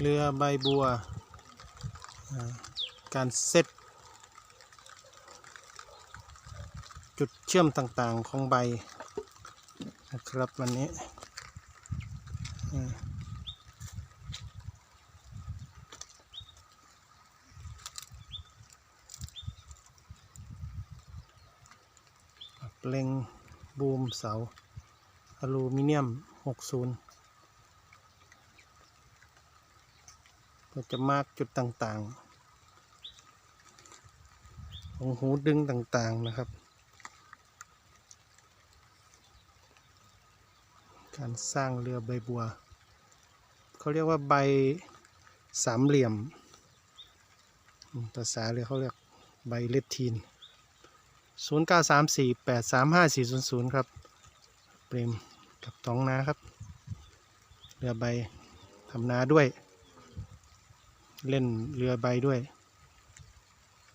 เรือใบบัว การเซตจุดเชื่อมต่างๆของใบนะครับวันนี้เล็งบูมเสาอลูมิเนียม 60 ก็จะมาร์กจุดต่างๆ ของหูดึงต่างๆนะครับ การสร้างเรือใบบัว เขาเรียกว่าใบสามเหลี่ยม ภาษาเรือเขาเรียกใบเลตทีน 0 9 3 4 8 3 5 4 0 0 ครับ เปรมกับท้องนาครับ เรือใบทำนาด้วย เล่นเรือใบด้วย